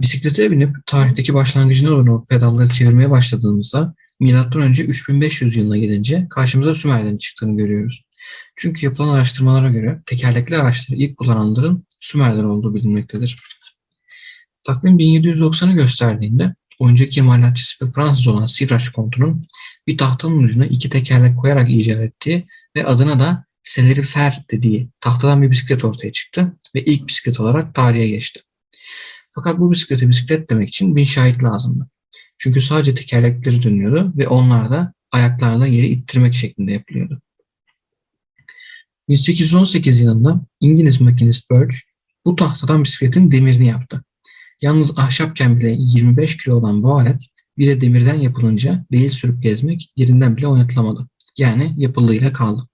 Bisiklete binip tarihteki başlangıcına doğru pedalları çevirmeye başladığımızda M.Ö. 3500 yılına gelince karşımıza Sümerlerin çıktığını görüyoruz. Çünkü yapılan araştırmalara göre tekerlekli araçları ilk kullananların Sümerler olduğu bilinmektedir. Takvim 1790'ı gösterdiğinde oyuncak imalatçısı ve Fransız olan Sivraç Kontu'nun bir tahtanın ucuna iki tekerlek koyarak icat ettiği ve adına da selerifer dediği tahtadan bir bisiklet ortaya çıktı ve ilk bisiklet olarak tarihe geçti. Fakat bu bisiklete bisiklet demek için bin şahit lazımdı. Çünkü sadece tekerlekleri dönüyordu ve onlar da ayaklarla yeri ittirmek şeklinde yapılıyordu. 1818 yılında İngiliz makinist Birch bu tahtadan bisikletin demirini yaptı. Yalnız ahşapken bile 25 kilo olan bu alet bir de demirden yapılınca değil sürüp gezmek yerinden bile oynatılamadı. Yani yapıldığıyla kaldı.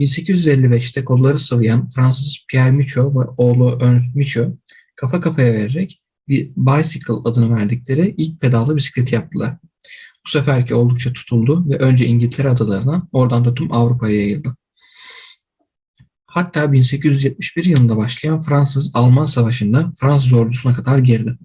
1855'te kolları sıvayan Fransız Pierre Michot ve oğlu Ernst Michot kafa kafaya vererek bir bicycle adını verdikleri ilk pedallı bisikleti yaptılar. Bu seferki oldukça tutuldu ve önce İngiltere adalarına oradan da tüm Avrupa'ya yayıldı. Hatta 1871 yılında başlayan Fransız-Alman Savaşı'nda Fransız ordusuna kadar girdi.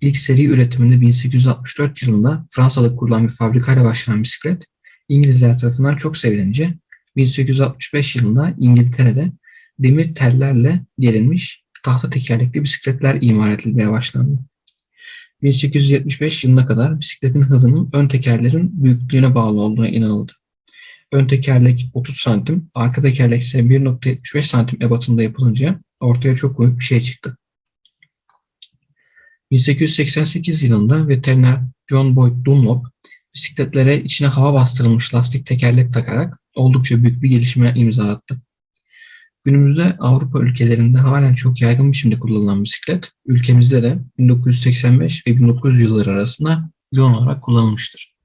İlk seri üretiminde 1864 yılında Fransa'da kurulan bir fabrikayla başlayan bisiklet, İngilizler tarafından çok sevilince 1865 yılında İngiltere'de demir tellerle gerilmiş tahta tekerlekli bisikletler imal edilmeye başlandı. 1875 yılına kadar bisikletin hızının ön tekerlerin büyüklüğüne bağlı olduğuna inanıldı. Ön tekerlek 30 santim, arka tekerlek ise 1.75 santim ebatında yapılınca ortaya çok büyük bir şey çıktı. 1888 yılında veteriner John Boyd Dunlop bisikletlere içine hava bastırılmış lastik tekerlek takarak oldukça büyük bir gelişme imza attı. Günümüzde Avrupa ülkelerinde halen çok yaygın biçimde kullanılan bisiklet, ülkemizde de 1985 ve 1900 yılları arasında yoğun olarak kullanılmıştır.